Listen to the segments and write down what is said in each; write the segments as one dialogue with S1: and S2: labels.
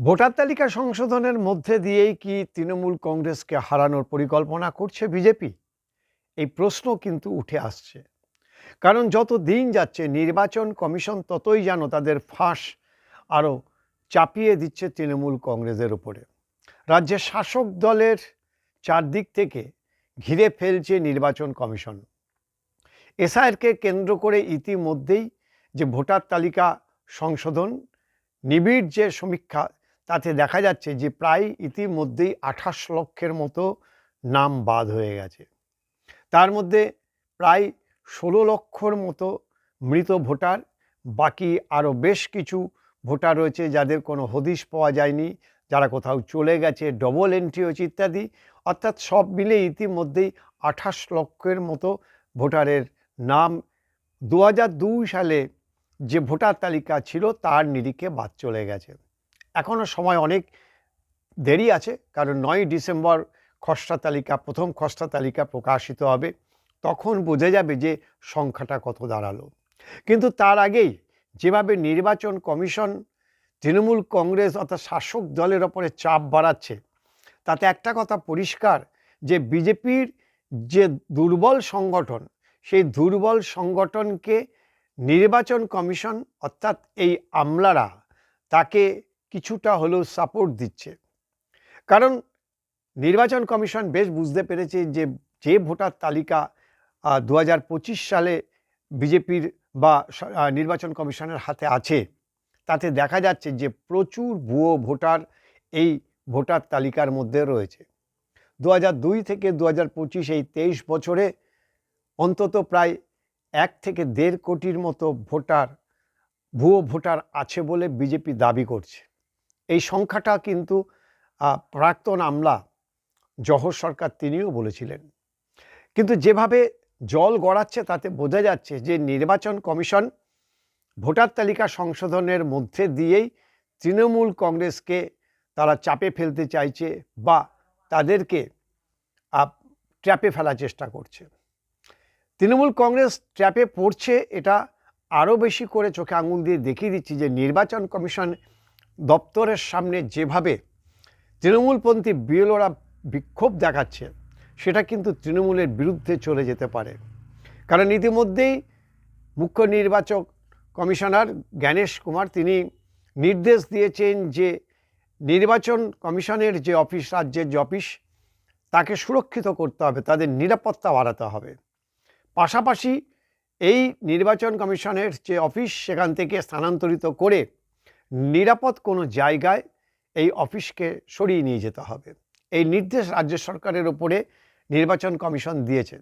S1: Voter তালিকা সংশোধনের মধ্যে দিয়েই কি তৃণমূল কংগ্রেসকে হারানোর পরিকল্পনা করছে বিজেপি? এই প্রশ্ন কিন্তু উঠে আসছে। কারণ যত দিন যাচ্ছে, নির্বাচন কমিশন ততই যেন তাদের ফাঁস আরও চাপিয়ে দিচ্ছে তৃণমূল কংগ্রেসের উপরে। রাজ্যের শাসক দলের চারদিক থেকে ঘিরে ফেলছে নির্বাচন কমিশন। এসআইআরকে কেন্দ্র করে ইতিমধ্যেই যে ভোটার তালিকা সংশোধন, নিবিড় যে সমীক্ষা তাতে দেখা যাচ্ছে যে প্রায় ইতিমধ্যেই আঠাশ লক্ষের মতো নাম বাদ হয়ে গেছে। তার মধ্যে প্রায় ষোলো লক্ষর মতো মৃত ভোটার, বাকি আরও বেশ কিছু ভোটার রয়েছে যাদের কোনো হদিশ পাওয়া যায়নি, যারা কোথাও চলে গেছে ডবল এন্ট্রি হয়েছে ইত্যাদি। অর্থাৎ সব মিলে ইতিমধ্যেই আঠাশ লক্ষের মতো ভোটারের নাম। দু হাজার দুই সালে যে ভোটার তালিকা ছিল, তার নিরিখে বাদ চলে গেছে। এখনও সময় অনেক দেরি আছে, কারণ নয় ডিসেম্বর খসড়া তালিকা, প্রথম খসড়া তালিকা প্রকাশিত হবে, তখন বোঝা যাবে যে সংখ্যাটা কত দাঁড়াল। কিন্তু তার আগেই যেভাবে নির্বাচন কমিশন তৃণমূল কংগ্রেস অর্থাৎ শাসক দলের ওপরে চাপ বাড়াচ্ছে, তাতে একটা কথা পরিষ্কার, যে বিজেপির যে দুর্বল সংগঠন, সেই দুর্বল সংগঠনকে নির্বাচন কমিশন অর্থাৎ এই আমলারা তাকে কিছুটা হলেও সাপোর্ট দিচ্ছে। কারণ নির্বাচন কমিশন বেশ বুঝতে পেরেছে যে যে ভোটার তালিকা দু হাজার পঁচিশ সালে বিজেপির বা নির্বাচন কমিশনের হাতে আছে, তাতে দেখা যাচ্ছে যে প্রচুর ভুয়ো ভোটার এই ভোটার তালিকার মধ্যে রয়েছে। দু থেকে দু হাজার পঁচিশ এই তেইশ বছরে অন্তত প্রায় এক থেকে দেড় কোটির মতো ভোটার, ভুয়ো ভোটার আছে বলে বিজেপি দাবি করছে। এই সংখ্যাটা কিন্তু প্রাক্তন আমলা জহর সরকার তিনিও বলেছিলেন। কিন্তু যেভাবে জল গড়াচ্ছে তাতে বোঝা যাচ্ছে যে নির্বাচন কমিশন ভোটার তালিকা সংশোধনের মধ্যে দিয়েই তৃণমূল কংগ্রেসকে তারা চাপে ফেলতে চাইছে বা তাদেরকে ট্র্যাপে ফেলার চেষ্টা করছে। তৃণমূল কংগ্রেস ট্র্যাপে পড়ছে এটা আরও বেশি করে চোখে আঙুল দিয়ে দেখিয়ে দিচ্ছি যে নির্বাচন কমিশন দপ্তরের সামনে যেভাবে তৃণমূলপন্থী বিএলওরা বিক্ষোভ দেখাচ্ছে, সেটা কিন্তু তৃণমূলের বিরুদ্ধে চলে যেতে পারে। কারণ ইতিমধ্যেই মুখ্য নির্বাচক কমিশনার জ্ঞানেশ কুমার, তিনি নির্দেশ দিয়েছেন যে নির্বাচন কমিশনের যে অফিস, রাজ্যের যে অফিস, তাকে সুরক্ষিত করতে হবে, তাদের নিরাপত্তা বাড়াতে হবে। পাশাপাশি এই নির্বাচন কমিশনের যে অফিস, সেখান থেকে স্থানান্তরিত করে নিরাপদ কোনো জায়গায় এই অফিসকে সরিয়ে নিয়ে যেতে হবে। এই নির্দেশ রাজ্য সরকারের ওপরে নির্বাচন কমিশন দিয়েছে।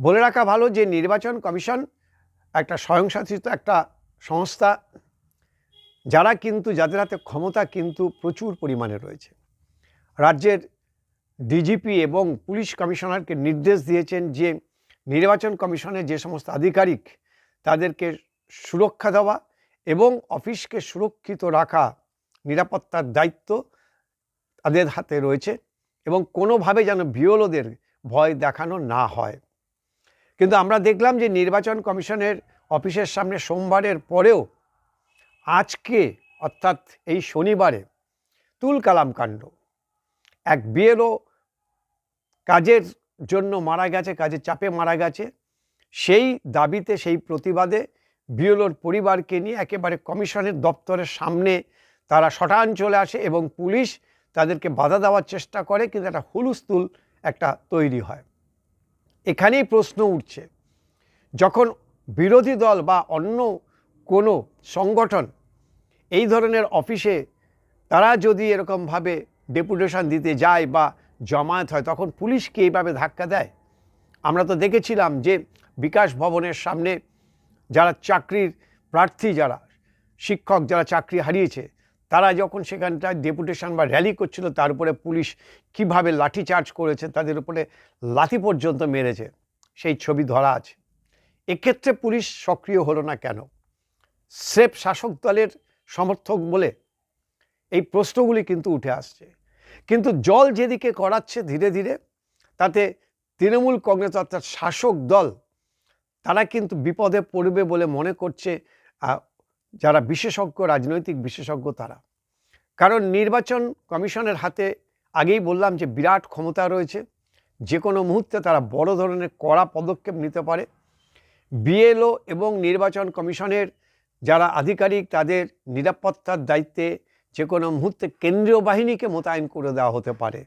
S1: বলে রাখা ভালো যে নির্বাচন কমিশন একটা স্বয়ংশাসিত একটা সংস্থা, যারা কিন্তু, যাদের হাতে ক্ষমতা কিন্তু প্রচুর পরিমাণে রয়েছে। রাজ্যের ডিজিপি এবং পুলিশ কমিশনারকে নির্দেশ দিয়েছেন যে, নির্বাচন কমিশনের যে সমস্ত আধিকারিক, তাদেরকে সুরক্ষা দেওয়া এবং অফিসকে সুরক্ষিত রাখা নিরাপত্তার দায়িত্ব তাদের হাতে রয়েছে এবং কোনোভাবে যেন বিওলোদের ভয় দেখানো না হয়। কিন্তু আমরা দেখলাম যে নির্বাচন কমিশনের অফিসের সামনে সোমবারের পরেও আজকে, অর্থাৎ এই শনিবারে, তুল কালাম কাণ্ড। এক বিএলও কাজের জন্য মারা গেছে, কাজের চাপে মারা গেছে। সেই দাবিতে, সেই প্রতিবাদে বিএলওর পরিবারকে নিয়ে একেবারে কমিশনের দপ্তরের সামনে তারা শটান চলে আসে এবং পুলিশ তাদেরকে বাধা দেওয়ার চেষ্টা করে, কিন্তু একটা হুলুস্থুল একটা তৈরি হয়। এখানেই প্রশ্ন উঠছে, যখন বিরোধী দল বা অন্য কোনো সংগঠন এই ধরনের অফিসে তারা যদি এরকমভাবে ডেপুটেশন দিতে যায় বা জমায়েত হয়, তখন পুলিশকে এইভাবে ধাক্কা দেয়? আমরা তো দেখেছিলাম যে বিকাশ ভবনের সামনে যারা চাকরির প্রার্থী, যারা শিক্ষক, যারা চাকরি হারিয়েছে, তারা যখন সেখানটায় ডেপুটেশন বা র্যালি করছিল, তার উপরে পুলিশ কীভাবে লাঠিচার্জ করেছে, তাদের উপরে লাথি পর্যন্ত মেরেছে, সেই ছবি ধরা আছে। এক্ষেত্রে পুলিশ সক্রিয় হলো না কেন? স্রেফ শাসক দলের সমর্থক বলে এই প্রশ্নগুলি কিন্তু উঠে আসছে। কিন্তু জল যেদিকে করাচ্ছে ধীরে ধীরে, তাতে তৃণমূল কংগ্রেস অর্থাৎ শাসক দল তারা কিন্তু বিপদে পড়বে বলে মনে করছে যারা বিশেষজ্ঞ, রাজনৈতিক বিশেষজ্ঞ তারা। কারণ নির্বাচন কমিশনের হাতে আগেই বললাম যে বিরাট ক্ষমতা রয়েছে। যে কোনো মুহূর্তে তারা বড় ধরনের কড়া পদক্ষেপ নিতে পারে। বিএলও এবং নির্বাচন কমিশনের যারা আধিকারিক, তাদের নিরাপত্তার দায়িত্বে যে কোনো মুহূর্তে কেন্দ্রীয় বাহিনীকে মোতায়েন করে দেওয়া হতে পারে।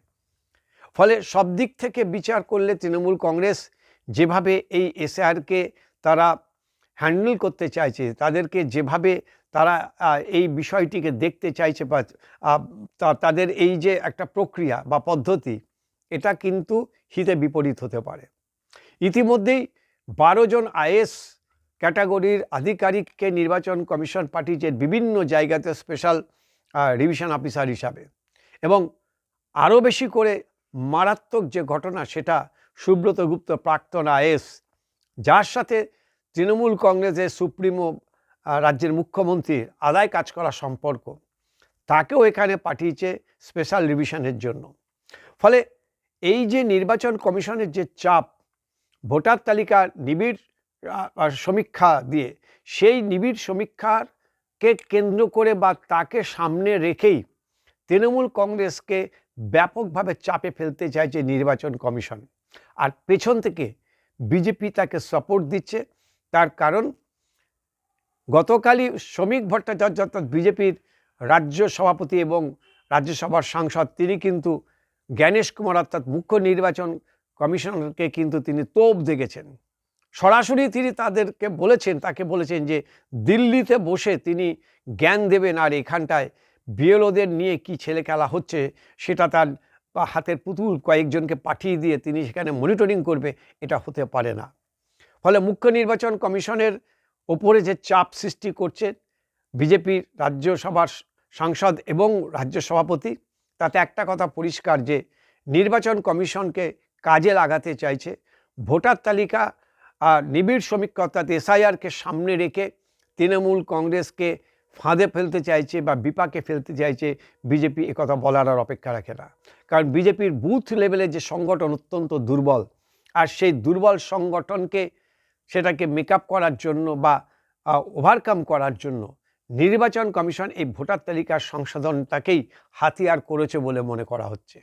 S1: ফলে সব দিক থেকে বিচার করলে তৃণমূল কংগ্রেস যেভাবে এই এসআরকে তারা হ্যান্ডেল করতে চাইছে, তাদেরকে যেভাবে তারা এই বিষয়টিকে দেখতে চাইছে বা তাদের এই যে একটা প্রক্রিয়া বা পদ্ধতি, এটা কিন্তু হিতে বিপরীত হতে পারে। ইতিমধ্যেই বারো জন আইএস ক্যাটাগরির আধিকারিককে নির্বাচন কমিশন পাঠিয়েছে বিভিন্ন জায়গাতে স্পেশাল রিভিশন অফিসার হিসাবে। এবং আরও বেশি করে মারাত্মক যে ঘটনা, সেটা সুব্রত গুপ্ত প্রাক্তন আইএস, যার সাথে তৃণমূল কংগ্রেসের সুপ্রিমো রাজ্যের মুখ্যমন্ত্রীর আদায় কাজ করা সম্পর্ক, তাকেও এখানে পাঠিয়েছে স্পেশাল রিভিশনের জন্য। ফলে এই যে নির্বাচন কমিশনের যে চাপ, ভোটার তালিকার নিবিড় সমীক্ষা দিয়ে, সেই নিবিড় সমীক্ষাকে কেন্দ্র করে বা তাকে সামনে রেখেই তৃণমূল কংগ্রেসকে ব্যাপকভাবে চাপে ফেলতে চাইছে নির্বাচন কমিশন। আর পেছন থেকে বিজেপি তাকে সাপোর্ট দিচ্ছে। তার কারণ, গতকালই শ্রমিক ভট্টাচার্য অর্থাৎ বিজেপির রাজ্য সভাপতি এবং রাজ্যসভার সাংসদ, তিনি কিন্তু জ্ঞানেশ কুমার অর্থাৎ মুখ্য নির্বাচন কমিশনারকে কিন্তু তিনি তোপ দেখেছেন। সরাসরি তিনি তাদেরকে বলেছেন, তাকে বলেছেন যে দিল্লিতে বসে তিনি জ্ঞান দেবেন আর এখানটায় বিএলওদের নিয়ে কি ছেলে খেলা হচ্ছে সেটা তার বা হাতের পুতুল কয়েকজনকে পাঠিয়ে দিয়ে তিনি সেখানে মনিটরিং করবে, এটা হতে পারে না। ফলে মুখ্য নির্বাচন কমিশনের ওপরে যে চাপ সৃষ্টি করছে বিজেপির রাজ্যসভার সাংসদ এবং রাজ্য সভাপতি, তাতে একটা কথা পরিষ্কার যে নির্বাচন কমিশনকে কাজে লাগাতে চাইছে, ভোটার তালিকা নিবিড় সমীক্ষা অর্থাৎ এসআইআরকে সামনে রেখে তৃণমূল কংগ্রেসকে ফাঁদে ফেলতে চাইছে বা বিপাকে ফেলতে চাইছে বিজেপি একথা বলার আর অপেক্ষা রাখে না। কারণ বিজেপির বুথ লেভেলে যে সংগঠন অত্যন্ত দুর্বল, আর সেই দুর্বল সংগঠনকে, সেটাকে মেকআপ করার জন্য বা ওভারকাম করার জন্য নির্বাচন কমিশন এই ভোটার তালিকার সংশোধনটাকেই হাতিয়ার করেছে বলে মনে করা হচ্ছে।